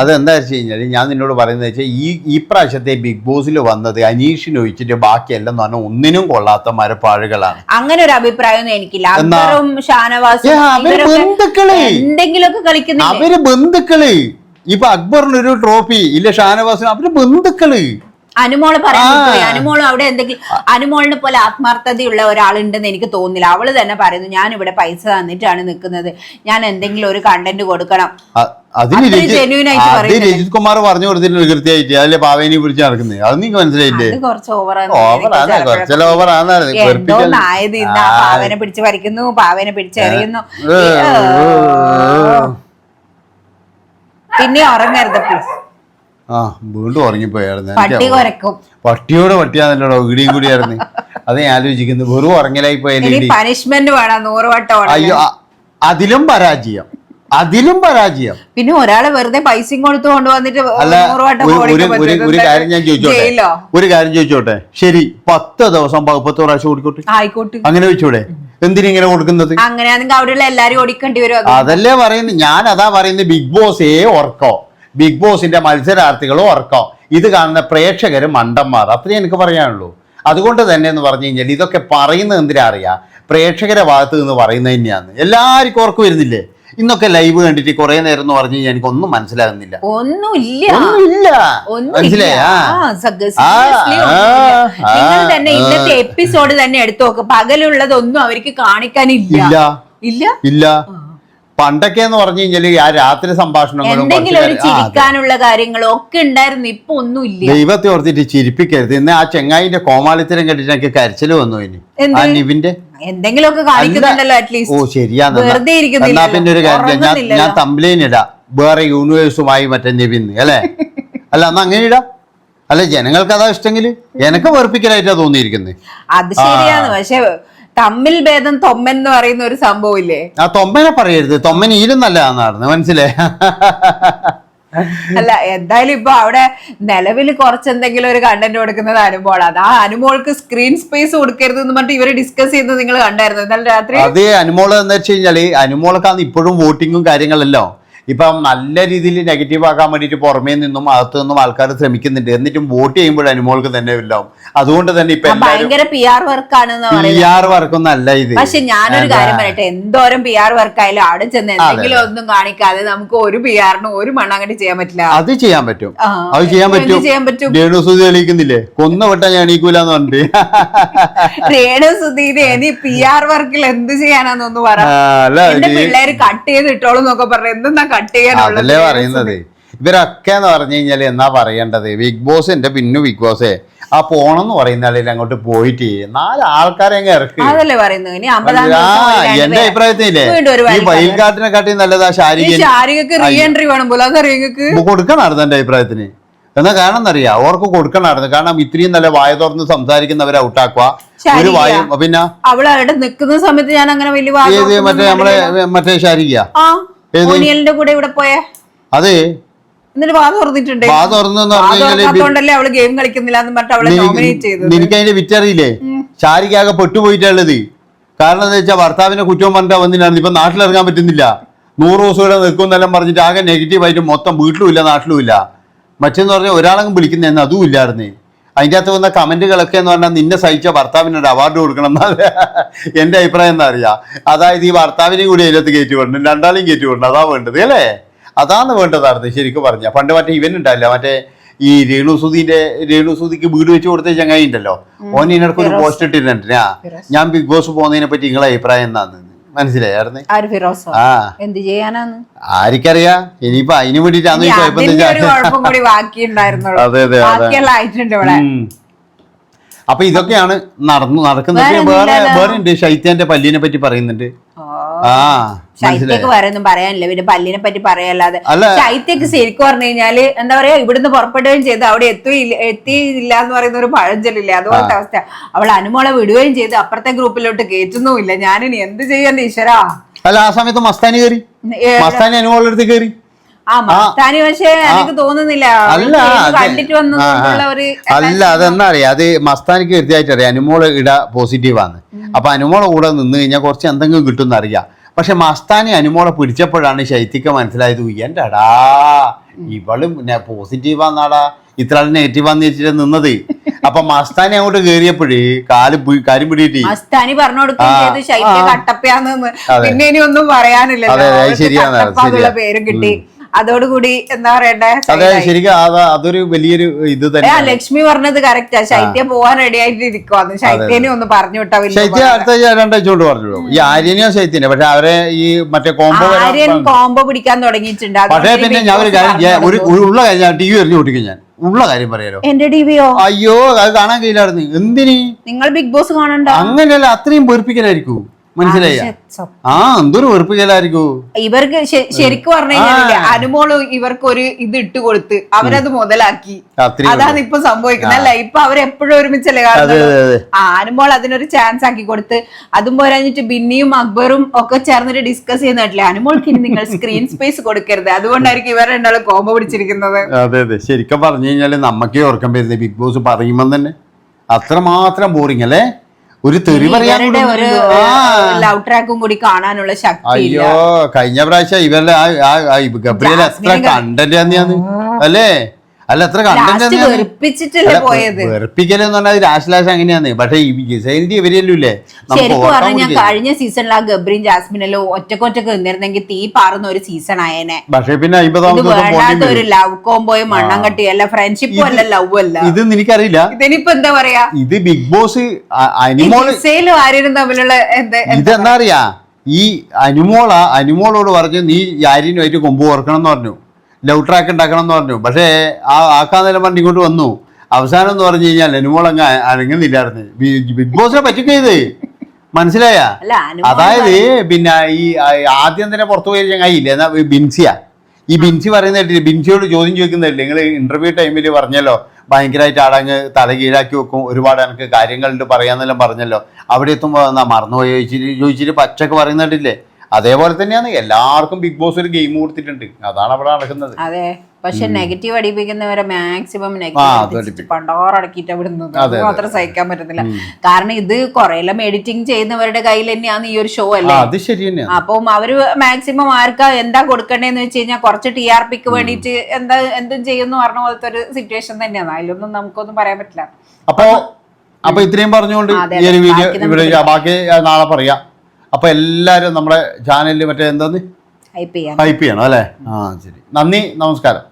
അത് എന്താ വെച്ച് കഴിഞ്ഞാൽ ഞാൻ നിന്നോട് പറയുന്നത് വെച്ചാൽ ഈ ഈ പ്രാവശ്യത്തെ ബിഗ് ബോസിൽ വന്നത് അനീഷിന് ഒഴിച്ചിട്ട് ബാക്കിയെല്ലാം എന്ന് പറഞ്ഞാൽ ഒന്നിനും കൊള്ളാത്ത മരപ്പാഴുകളാണ്. അങ്ങനെ ഒരു അഭിപ്രായമൊന്നും എനിക്കില്ല? അക്ബറും ഷാനവാസും ബന്ധുക്കൾ. എന്തെങ്കിലുമൊക്കെ കളിക്കുന്ന അവർ ബന്ധുക്കൾ. ഇപ്പൊ അക്ബറിന് ഒരു ട്രോഫി ഇല്ല ഷാനവാസിന് അവർ ബന്ധുക്കൾ. അനുമോൾ പറയുന്നത് അനുമോൾ. അവിടെ എന്തെങ്കിലും അനുമോളിനെ പോലെ ആത്മാർത്ഥതയുള്ള ഒരാളുണ്ടെന്ന് എനിക്ക് തോന്നില്ല. അവൾ തന്നെ പറയുന്നു ഞാൻ ഇവിടെ പൈസ തന്നിട്ടാണ് നിൽക്കുന്നത്. ഞാൻ എന്തെങ്കിലും ഒരു കണ്ടന്റ് കൊടുക്കണം. അതിന്? രജിത് കുമാർ പറഞ്ഞു കൊടുത്തിട്ടുണ്ട് കൃത്യമായിട്ട്. അതിലെ പാവേനി പിടിച്ച് നടക്കുന്നത് അത് നിങ്ങൾക്ക് മനസ്സിലായില്ലേ? ഓവറാണ് ഓവറാണ് കുറച്ചെല്ലാം പാവനെ പിടിച്ച് പാവനെ പിടിച്ചെറിയുന്നു. പിന്നെ ഉറങ്ങരുത് പ്ലീസ് ആ വീണ്ടും ഉറങ്ങിപ്പോയായിരുന്നു. പട്ടി എനിക്ക് കുരക്കും. പട്ടിയോട് പട്ടിയാന്നല്ലോ ഇടിയും കൂടിയായിരുന്നു അത് ഞാൻ ആലോചിക്കുന്നു വെറും ഉറങ്ങലായി പോയാലും ഇനി ഇടി? പനിഷ്മെന്റ് വേണം നൂറ് വട്ടം അയ്യോ അതിലും പരാജയം അതിലും പരാജയം. പിന്നെ ഒരാളെ വെറുതെ പൈസയും കൊടുത്തു കൊണ്ടുവന്നിട്ട് ഒരു- കാര്യം ഞാൻ ചോദിച്ചോട്ടെ? ഒരു കാര്യം ചോദിച്ചോട്ടെ? ശരി പത്ത് ദിവസം പത്ത് പ്രാവശ്യം ഓടിക്കോട്ടെ? ആയിക്കോട്ടെ. അങ്ങനെ വെച്ചൂടെ? എന്തിനിങ്ങനെ കൊടുക്കുന്നത്? അങ്ങനെയാണെങ്കിൽ അവിടെയുള്ള എല്ലാരും ഓടിക്കേണ്ടി വരും അതല്ലേ പറയുന്നത്. ഞാൻ അതാ പറയുന്നത് ബിഗ് ബോസ് ഏ ഓർക്കോ ബിഗ് ബോസിന്റെ മത്സരാർത്ഥികളോ ഓർക്കോ. ഇത് കാണുന്ന പ്രേക്ഷകർ മണ്ടന്മാർ. അത്രേ എനിക്ക് പറയാനുള്ളൂ. അതുകൊണ്ട് തന്നെ എന്ന് പറഞ്ഞു കഴിഞ്ഞാൽ ഇതൊക്കെ പറയുന്നത് എന്തിനാ അറിയാ? പ്രേക്ഷകരെ ഭാഗത്ത് നിന്ന് പറയുന്നത് തന്നെയാണ്. എല്ലാവർക്കും ഓർക്ക് വരുന്നില്ലേ? ഇന്നൊക്കെ ലൈവ് കണ്ടിട്ട് കുറെ നേരം എന്ന് പറഞ്ഞു കഴിഞ്ഞാൽ എനിക്കൊന്നും മനസ്സിലാകുന്നില്ല. ഒന്നുമില്ല. ഒന്നുമില്ല. മനസ്സിലായാ? നിങ്ങൾ തന്നെ ഇന്നത്തെ എപ്പിസോഡ് തന്നെ എടുത്തു നോക്ക്. പകലുള്ളതൊന്നും അവർക്ക് കാണിക്കാനില്ല. ഇല്ല. ഇല്ല? പണ്ടൊക്കെ എന്ന് പറഞ്ഞു കഴിഞ്ഞാൽ ആ രാത്രി സംഭാഷണങ്ങളും എന്തെങ്കിലും ഒരു. ചിരിക്കാനുള്ള കാര്യങ്ങളും ഒക്കെ ഉണ്ടായിരുന്നു. ഇപ്പൊ ഒന്നുമില്ല. ദൈവത്തെ ഓർത്തിട്ട് ചിരിപ്പിക്കരുത്. ഇന്ന് ആ ചെങ്ങായിന്റെ കോമാളിത്തരം കണ്ടിട്ട് എനിക്ക് കരച്ചിൽ വന്നു ഇനി? ആ നിവിന്റെ? എന്തെങ്കിലുമൊക്കെ കാണിക്കുന്നുണ്ടല്ലോ ഓ അറ്റ്ലീസ്റ്റ് എന്നാ പിന്നെ ഒരു കാര്യം ഞാൻ. ഞാൻ തമ്പ്ലൈൻ ഇടാം. വേറെ യൂണിവേഴ്സുമായി മറ്റേ നിവിന്ന് അല്ലേ? അല്ല എന്നാ അങ്ങനെ ഇടാം. അല്ല ജനങ്ങൾക്ക് അതാ ഇഷ്ടമെങ്കിൽ എനക്ക് വെറുപ്പിക്കലായിട്ടാ തോന്നിയിരിക്കുന്നത് അത് ശരിയാണ്. പക്ഷെ തമ്മിൽ ഭേദം തൊമ്മൻ എന്ന് പറയുന്ന ഒരു സംഭവം ഇല്ലേ ആ തൊമ്മനെ പറയരുത്. തൊമ്മൻ ഈരുന്നല്ലാന്നായിരുന്നു മനസ്സിലായി? അല്ല എന്തായാലും ഇപ്പൊ അവിടെ നിലവിൽ കുറച്ചെന്തെങ്കിലും ഒരു കണ്ടന്റ് കൊടുക്കുന്നത് അനുമോൾ അത് ആ അനുമോൾക്ക് സ്ക്രീൻ സ്പേസ് കൊടുക്കരുത് എന്ന് പറഞ്ഞിട്ട് ഇവർ ഡിസ്കസ് ചെയ്യുന്നത് നിങ്ങൾ കണ്ടായിരുന്നു. ഇന്നലെ രാത്രി അതേ അനുമോൾ എന്ന് വെച്ച് കഴിഞ്ഞാൽ അനുമോൾക്കാന്ന് ഇപ്പോഴും വോട്ടിങ്ങും കാര്യങ്ങളല്ലോ. ഇപ്പം നല്ല രീതിയിൽ നെഗറ്റീവ് ആക്കാൻ വേണ്ടിയിട്ട് പുറമേ നിന്നും അകത്തു നിന്നും ആൾക്കാർ ശ്രമിക്കുന്നുണ്ട്. എന്നിട്ടും വോട്ട് ചെയ്യുമ്പോൾ അനുമോൾക്ക് തന്നെ ഇല്ലാവും അതുകൊണ്ട് തന്നെ ഇപ്പൊ ഭയങ്കര പി ആർ വർക്ക് ആണെന്ന് പി ആർ വർക്കൊന്നല്ല ഇത്. പക്ഷെ ഞാനൊരു? കാര്യം പറയട്ടെ എന്തോരം പി ആർ വർക്ക് ആയാലും അവിടെ ചെന്ന് എന്തെങ്കിലും ഒന്നും കാണിക്കാതെ നമുക്ക് ഒരു പി ആറിനും ഒരു മണ്ണങ്ങട്ട് ചെയ്യാൻ പറ്റില്ല. അത് ചെയ്യാൻ പറ്റും. അത് ചെയ്യാൻ പറ്റും. ചെയ്യാൻ പറ്റും? രേണുസുതി തെളിയിക്കുന്നില്ലേ? കൊന്ന വിട്ട ഞാൻ എണീക്കൂലെന്ന് പറഞ്ഞിട്ട്. *laughs* രേണു സുധീര് ഇനി പി ആർ വർക്കിൽ എന്ത് ചെയ്യാനാന്നൊന്ന് പറ. പിള്ളേര് കട്ട് ചെയ്ത് ഇട്ടോളൂ എന്നൊക്കെ പറഞ്ഞു. എന്തെന്നാ കട്ട് ചെയ്യാനുള്ളത് അതല്ലേ പറയുന്നത്. ഇവരൊക്കെ എന്ന് പറഞ്ഞു കഴിഞ്ഞാൽ എന്നാ പറയേണ്ടത്? ബിഗ് ബോസ് എന്റെ പിന്നു ബിഗ് ബോസേ ആ പോണെന്ന് പറയുന്ന ആളിൽ അങ്ങോട്ട് പോയിട്ട് നാല് ആൾക്കാരെ അങ്ങ് ഇറക്കി. അതല്ലേ ഇനി എന്റെ അഭിപ്രായത്തിലേ ഈ. വയൽക്കാട്ടിനെ കാട്ടി നല്ലതാ ശാരീരിക ശാരികക്ക് റീ എൻട്രി വേണം പോലെ. എന്റെ അഭിപ്രായത്തിന്. എന്നാ കാരണം എന്നറിയാ? അവർക്ക് കൊടുക്കണമായിരുന്നു കാരണം ഇത്രയും നല്ല വായ തുറന്ന് സംസാരിക്കുന്നവരെ ഔട്ടാക്കുക ഒരു വായ പിന്നെ അവൾ അവിടെ നിൽക്കുന്ന സമയത്ത് ഞാൻ അങ്ങനെ വലിയ മറ്റേ നമ്മളെ. മറ്റേ ശാരീരിക? ഓനിയലിന്റെ കൂടെ ഇവിടെ പോയേ? അതെ. എന്നിട്ട് തുറന്നിട്ടുണ്ട്? വാ അവൾ ഗെയിം കളിക്കുന്നില്ല എന്ന് പറഞ്ഞിട്ട് അവളെ നോമിനേറ്റ് ചെയ്തത്? നിനക്ക് അതിന്റെ വിറ്ററിയില്ലേ ശാരിക്കാകെ പെട്ടുപോയിട്ടുള്ളത് കാരണം എന്താ വെച്ചാൽ ഭർത്താവിനെ കുറ്റവും പറഞ്ഞിട്ട് വന്നിട്ടാണ് ഇപ്പൊ നാട്ടിലിറങ്ങാൻ പറ്റുന്നില്ല. നൂറ് ദിവസം ഇവിടെ നിൽക്കും എന്നെല്ലാം പറഞ്ഞിട്ട് ആകെ നെഗറ്റീവ് ആയിട്ട് മൊത്തം വീട്ടിലും ഇല്ല നാട്ടിലും ഇല്ല. മറ്റെന്ന് പറഞ്ഞാൽ ഒരാളെങ്കിലും വിളിക്കുന്നതെന്ന് അതും ഇല്ലായിരുന്നേ. അതിന്റെ അകത്ത് വന്ന കമന്റുകളൊക്കെ എന്ന് പറഞ്ഞാൽ നിന്നെ സഹിച്ച ഭർത്താവിന് ഒരു അവാർഡ് കൊടുക്കണം എന്നാൽ എന്റെ അഭിപ്രായം എന്താ അറിയാ? അതായത് ഈ ഭർത്താവിനെയും കൂടി അതിനകത്ത് കയറ്റി വിടണം. രണ്ടാളെയും കയറ്റി വിടണം. അതാ വേണ്ടത് അല്ലേ? അതാണ് വേണ്ടതായിരുന്നു ശരിക്കും പറഞ്ഞാൽ പണ്ട് മറ്റേ ഇവൻ ഉണ്ടായില്ല. മറ്റേ ഈ രേണുസുതിന്റെ രേണുസുതിക്ക് വീട് വെച്ച് കൊടുത്ത ചങ്ങായി ഉണ്ടല്ലോ. ഓൻ ഇതിനടക്കൊരു ഒരു പോസ്റ്റ് ഇട്ടിട്ടുണ്ട് ഞാൻ ബിഗ് ബോസ് പോകുന്നതിനെ പറ്റി നിങ്ങളെ അഭിപ്രായം എന്താന്ന്? മനസ്സിലായിരുന്നു ഫിറോസോ? ആ. എന്ത് ചെയ്യാനാന്ന്? ആർക്കറിയാ? ഇനിയിപ്പൊ അതിന് വേണ്ടിട്ടാന്ന് ഈ കുഴപ്പം കൂടി *laughs* അതെ, അതെ. ബാക്കിയെല്ലാം ആയിട്ടുണ്ട് ഇവിടെ. അപ്പൊ ഇതൊക്കെയാണ് നടന്നു നടക്കുന്നത്. വേറെ വേറെ ഉണ്ട് ശൈത്യന്റെ പല്ലിനെ പറ്റി പറയുന്നുണ്ട്. ശൈത്യക്ക് ഒന്നും പറയാനില്ല. പിന്നെ പല്ലിനെ പറ്റി പറയല്ലാതെ. ശൈത്യക്ക് ശരിക്കും പറഞ്ഞു കഴിഞ്ഞാൽ എന്താ പറയാ ഇവിടുന്ന് പുറപ്പെടുകയും ചെയ്ത്. അവിടെ എത്തുകയില്ല എത്തിയില്ല എന്ന് പറയുന്ന ഒരു പഴഞ്ചൊല്ലില്ലേ? അതുപോലത്തെ അവസ്ഥ. അവൾ അനുമോളെ വിടുകയും ചെയ്ത്. അപ്പുറത്തെ ഗ്രൂപ്പിലോട്ട് കയറ്റുന്നുമില്ല. ഞാനിനി എന്ത് ചെയ്യാൻ ഈശ്വരാ? അല്ല ആ സമയത്ത് മസ്താനി കയറി. മസ്താനി അനുമോളടുത്ത് കയറി. അല്ല അതെന്നാ അറിയാം? അത് മസ്താനിക്ക് കൃത്യമായിട്ട് അറിയാം. അനുമോൾ ഇട പോസിറ്റീവാണ് അപ്പൊ അനുമോളെ കൂടെ നിന്ന് കഴിഞ്ഞാൽ കുറച്ച് എന്തെങ്കിലും കിട്ടും അറിയാം. പക്ഷെ മസ്താനി അനുമോളെ പിടിച്ചപ്പോഴാണ് ശൈത്യക്ക് മനസ്സിലായത് എന്റെ അടാ പോസിറ്റീവ് പോസിറ്റീവാന്നാടാ ഇത്ര നെഗറ്റീവാന്ന് വെച്ചിട്ട് നിന്നത്. അപ്പൊ മസ്താനി അങ്ങോട്ട് കേറിയപ്പോഴേ കാൽ കാര്യം പിടിയിട്ട് മസ്താനി പറഞ്ഞു കൊടുക്കുകയും. പിന്നെ ഇനി ഒന്നും പറയാനില്ല ശരിയാണ്. പേരും കിട്ടി. അതോടുകൂടി എന്താ പറയണ്ടേ? അതെ. ശരിക്കും അതൊരു വലിയൊരു ഇത് തന്നെ ലക്ഷ്മി പറഞ്ഞത് കറക്റ്റാ ശൈത്യ പോവാൻ റെഡി ആയിട്ട് ഇരിക്കുവാന്ന് ശൈത്യനെ ഒന്ന് പറഞ്ഞു വിട്ടാ ശൈത്യ അടുത്ത പറഞ്ഞു ഈ ആര്യനെയോ ശൈത്യനെ പക്ഷെ അവരെ ഈ മറ്റേ കോംബോ ആര്യൻ കോംബോ പിടിക്കാൻ തുടങ്ങിയിട്ടുണ്ട്. പക്ഷേ പിന്നെ ഞാൻ ഒരു കാര്യം ഒരു ഉള്ള കാര്യം ഞാൻ ടി വി എറിഞ്ഞു ഞാൻ. ഉള്ള കാര്യം പറയാലോ. എന്റെ ടിവിയോ അയ്യോ അത് കാണാൻ കഴിയില്ലായിരുന്നു. എന്തിനി? നിങ്ങൾ ബിഗ് ബോസ് കാണണ്ട. അങ്ങനെയല്ല അത്രയും വെറുപ്പിക്കലായിരിക്കും. മനസ്സിലായ ആ എന്തൊരു വെറുപ്പിക്കലായിരിക്കും ഇവർക്ക് ശ- ശരിക്കും പറഞ്ഞു കഴിഞ്ഞാൽ അനുമോൾ ഇവർക്ക് ഒരു ഇത് ഇട്ട് കൊടുത്ത് അവരത് മുതലാക്കി. അതാണ് ഇപ്പൊ സംഭവിക്കുന്നത്. അല്ല? ഇപ്പൊ അവരെപ്പോഴും ഒരുമിച്ചല്ലേ കാണുന്നത്? ആ അനുമോൾ അതിനൊരു ചാൻസ് ആക്കി കൊടുത്ത്. അതും പോരാഞ്ഞിട്ട് ബിന്നിയും അക്ബറും ഒക്കെ ചേർന്നിട്ട് ഡിസ്കസ് ചെയ്യുന്നിട്ടില്ലേ അനുമോൾക്ക് ഇനി നിങ്ങൾ സ്ക്രീൻ സ്പേസ് കൊടുക്കരുത്. അതുകൊണ്ടായിരിക്കും ഇവർ രണ്ടാളും കോമ്പോ പിടിച്ചിരിക്കുന്നത്. അതെ അതെ. ശരിക്കും പറഞ്ഞു കഴിഞ്ഞാൽ നമുക്കേ ഓർക്കാൻ പറ്റില്ല ബിഗ് ബോസ് പറയുമ്പോൾ തന്നെ. അത്രമാത്രം ബോറിംഗ് അല്ലേ? ഒരു തെറി പറയാൻ ഒരു. ലവ് ട്രാക്കും കൂടി കാണാനുള്ള ശക്തി അയ്യോ കഴിഞ്ഞ പ്രാവശ്യം ഇവരുടെ ആ ഗബ്രിയൽ എത്ര കണ്ടന്റ് തന്നെയാന്ന് അല്ലേ? അല്ല എത്ര വെറുപ്പിക്കലെന്ന് പറഞ്ഞാൽ രാശിലാശം അങ്ങനെയാന്ന്. പക്ഷേ ഈ ജിസൈനിന്റെ പറഞ്ഞാൽ ഞാൻ കഴിഞ്ഞ സീസണിൽ ആ ഗബ്രീൻ ജാസ്മിനെല്ലോ ഒറ്റക്കൊറ്റക്ക് നിന്നിരുന്നെങ്കിൽ തീ പാറുന്ന ഒരു സീസൺ ആയേനെ. പക്ഷെ പിന്നെ അമ്പതാമത്തെ ഒരു ലവ് കോംബോയ് മണ്ണം കട്ടി അല്ല ഫ്രണ്ട്ഷിപ്പും അല്ല ലവ് അല്ല. ഇത് എനിക്കറിയില്ല. ഇതിനിപ്പോ എന്താ പറയാ? ഇത് ബിഗ് ബോസ് അനിമോളും ആരും തമ്മിലുള്ള ഇതെന്താ അറിയാ? ഈ അനുമോള അനുമോളോട് പറഞ്ഞു നീ ആര്യനുമായിട്ട് കൊമ്പ് ഓർക്കണം എന്ന് പറഞ്ഞു. ലവ് ട്രാക്ക് ഉണ്ടാക്കണം എന്ന് പറഞ്ഞു. പക്ഷേ ആ ആക്കാൻ നേരം പറഞ്ഞ് ഇങ്ങോട്ട് വന്നു. അവസാനം എന്ന് പറഞ്ഞു കഴിഞ്ഞാൽ അനുമോൾ അങ്ങ് അ- അനങ്ങുന്നില്ലായിരുന്നു ബിഗ് ബോസിനെ പറ്റിക്കേത് മനസ്സിലായ? അതായത് പിന്നെ ഈ ആദ്യം തന്നെ പുറത്തു പോയ ചങ്ങായില്ലേ എന്നാ ബിൻസിയ. ഈ ബിൻസി പറയുന്നതായിട്ട് ബിൻസിയോട് ചോദ്യം ചോദിക്കുന്നില്ലേ നിങ്ങൾ ഇന്റർവ്യൂ ടൈമിൽ പറഞ്ഞല്ലോ ഭയങ്കരമായിട്ട് ആടങ്ങ് തല കീഴാക്കി വെക്കും ഒരുപാട് എനിക്ക് കാര്യങ്ങളുണ്ട് പറയാന്നെല്ലാം പറഞ്ഞല്ലോ. അവിടെ എത്തുമ്പോൾ എന്നാ മറന്നുപോയി? ചോദിച്ചിട്ട് ചോദിച്ചിട്ട് പച്ചക്ക് പറയുന്നിട്ടില്ലേ അതേപോലെ തന്നെയാണ്. എല്ലാവർക്കും ബിഗ് ബോസ് ഒരു ഗെയിം കൊടുത്തിട്ടുണ്ട്. അതാണ് അവിടെ നടക്കുന്നത്. അതെ. പക്ഷെ നെഗറ്റീവ് അടിപ്പിക്കുന്നവരെ മാക്സിമം നെഗറ്റീവ്. പണ്ടോറടക്കിട്ട് വിടുന്നത്. മാത്രം സഹിക്കാൻ പറ്റുന്നില്ല കാരണം ഇത് കുറെല്ലാം എഡിറ്റിംഗ് ചെയ്യുന്നവരുടെ കയ്യിൽ തന്നെയാണ് ഈ ഒരു ഷോ അല്ലേ? അത് ശരി തന്നെയാണ്. അപ്പം അവർ മാക്സിമം ആർക്കാ എന്താ കൊടുക്കണ്ടേന്ന് വെച്ച് കഴിഞ്ഞാൽ കുറച്ച് ടി ആർ പിക്ക് വേണ്ടിയിട്ട് എന്താ എന്തും ചെയ്യുന്നു പറഞ്ഞ പോലത്തെ ഒരു സിറ്റുവേഷൻ തന്നെയാണ്. അതിലൊന്നും നമുക്കൊന്നും പറയാൻ പറ്റില്ല. അപ്പോ അപ്പൊ ഇത്രയും പറഞ്ഞുകൊണ്ട് ഈ ഒരു വീഡിയോ ഇവിടെ ബാക്കി നാളെ പറയാം. അപ്പൊ എല്ലാരും നമ്മുടെ ചാനലിൽ മറ്റേ എന്താന്ന്? ഹൈപ്പ് ചെയ്യണം അല്ലേ? ആ ശരി. നന്ദി നമസ്കാരം.